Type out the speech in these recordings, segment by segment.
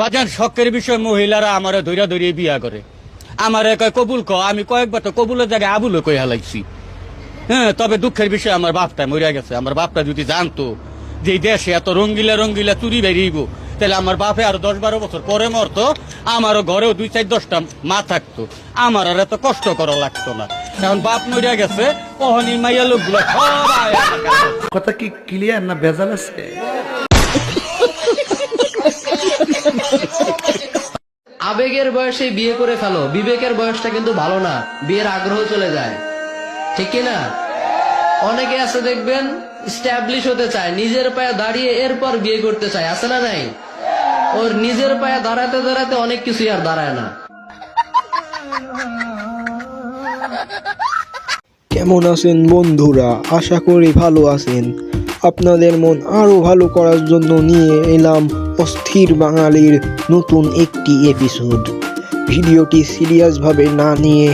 বাজার শখের বিষয় মহিলারা আমারে ধৈরা ধরিয়ে বিয়া করে। আমারে কয়, কবুল ক আমি কয়েকবার তো কবুলের জায়গায় আবুলে কই হালাইছি হ্যাঁ তবে দুঃখের বিষয়, আমার বাপটা মরিয়া গেছে। আমার বাপটা যদি জানতো যে দেশে এত রঙ্গিলা রঙ্গিলা চুরি বেরিয়েব তাহলে আমার বাপে আরও দশ বারো বছর পরে মরতো, আমারও ঘরেও দুই চার দশটা মা থাকতো। আমার আর এত কষ্ট করা লাগতো না। এখন বাপ মরিয়া গেছে কহনি মাইয়া লোকগুলো কথা কি ক্লিয়ার না ভেজাল আছে? আবেগের বয়সে বিয়ে করে ফেলো। বিবেকের বয়সটা কিন্তু ভালো না। বিয়ের আগ্রহ চলে যায়। ঠিক না অনেকে আছে দেখবেন স্ট্যাবলিশ হতে চায়, নিজের পায়ে দাঁড়িয়ে এরপর বিয়ে করতে চায়। আছে না নাই? ওর নিজের পায়ে দাঁড়াতে দাঁড়াতে অনেক কিছুই আর দাঁড়ায় না। কেমন আছেন বন্ধুরা? আশা করি ভালো আছেন। আপনাদের মন আরও ভালো করার জন্য নিয়ে এলাম অস্থির বাঙালির নতুন একটি এপিসোড ভিডিওটি সিরিয়াসভাবে না নিয়ে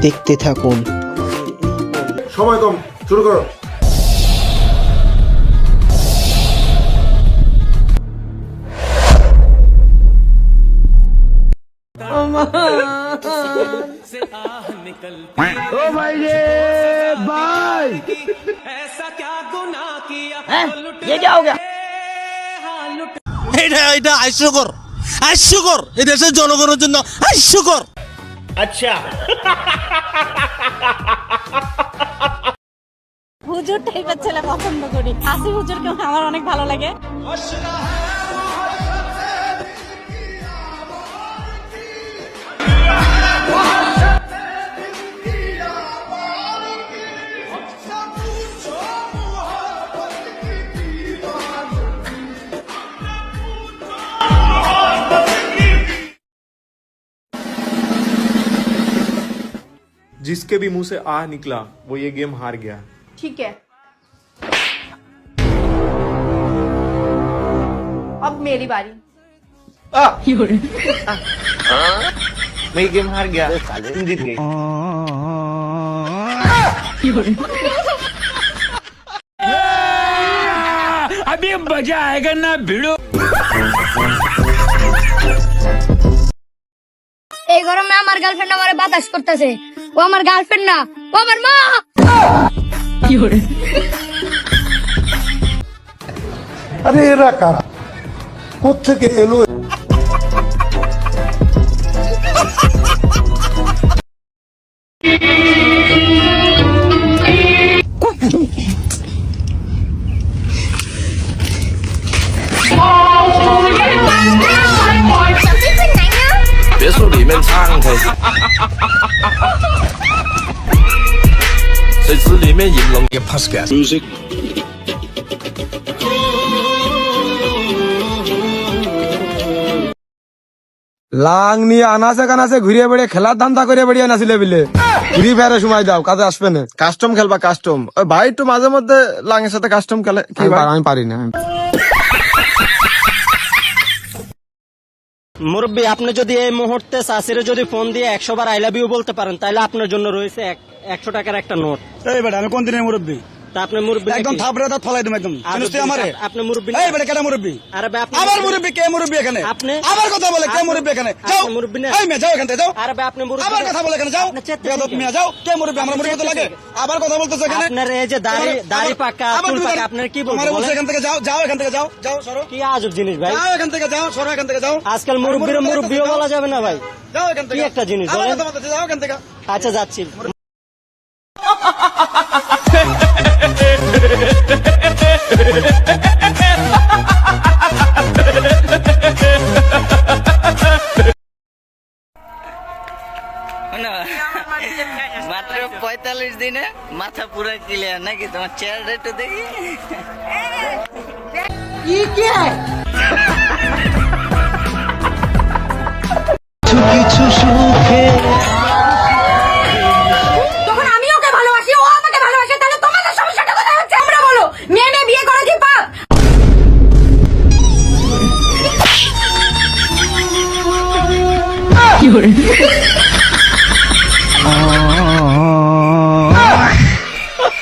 দেখতে থাকুন। সময় কম শুরু করো। এটা এটা হাস্যকর। হাস্যকর। এই দেশের জনগণের জন্য হাস্যকর। হুজুর টাইপের ছেলে পছন্দ করি। আসি হুজুরকে আমার অনেক ভালো লাগে। जिसके भी मुँह से आ निकला वो ये गेम हार गया। ठीक है। अब मेरी बारी। आ, आ, आ, मैं ये गेम हार गया। तुम जीत गई এই গার্লফ্রেন্ড আমার বাতাস করতেছে। ও আমার গার্লফ্রেন্ড না ও আমার মা! আরে এরা কারা? কোথেকে এলো? 别说里面敞开，谁知里面银龙也 pass gas。Music。 লাং নিয়ে আনাসে কানাসে ঘুরিয়ে বেড়ে খেলার ধান্দা করে বেড়িয়ে নাছিলে বিলে ঘুরি ফেরে সময় দাও কাজে আসবে না কাস্টম খেলবা কাস্টম ওই ভাই একটু মাঝে মধ্যে লাঙের সাথে কাস্টম খেলে কি আমি পারি না মুরব্বী, আপনি যদি এই মুহূর্তে সাসিরে যদি ফোন দিয়ে একশো বার আই লাভ ইউ বলতে পারেন, তাহলে আপনার জন্য রয়েছে এক- একশো টাকার একটা নোট। এই বেটা, আমি কোন দিনের মুরব্বী? তা আপনি মুরব্বী একদম থাপড়ে দাঁত ফলাই দেবো একদম। আর তুই আমারে? আপনি মুরব্বী এই বেটা কেটা মুরব্বী? আরে ভাই, আপনি আবার মুরব্বী কে মুরব্বী এখানে? আপনি? আবার কথা বলে কে আপনি- এখানে? যাও। মুরব্বী না? এই মেয়ে যাও এখান থেকে যাও। আরে ভাই, আপনি মুরব্বী আবার কথা বলে এখানে যাও। আপনি চেতে বেয়াদব থেকে। মেয়ে যাও। কে মুরব্বী? আমরা আপনি তো লাগে। আবার কথা বলতেছে এখানে। আপনার এই যে দাড়ি দাড়ি পাকা আবার চুল পাকা আপনার কি বলব তোমারে বলছে এখান থেকে যাও যাও এখান থেকে যাও যাও সরো। কি আজব জিনিস ভাই। যাও এখান থেকে যাও সরো এখান থেকে যাও। আজকাল মুরব্বীর মুরব্বী মুরব্বীও বলা যাবে না ভাই। যাও এখান থেকে। কি একটা জিনিস বলেন? যাও এখান থেকে। আচ্ছা যাচ্ছি। মাত্র পঁয়তাল্লিশ দিনে মাথা পুরো ক্লিয়ার নাকি? তোমার চেহারাটা একটু দেখি। তখন আমি ওকে ভালোবাসি ও আমাকে ভালোবাসে তাহলে তোমাদের সমস্যাটা কোথায় হচ্ছে? আমরা বলো মেয়ে মেয়ে বিয়ে করে কি পাপ?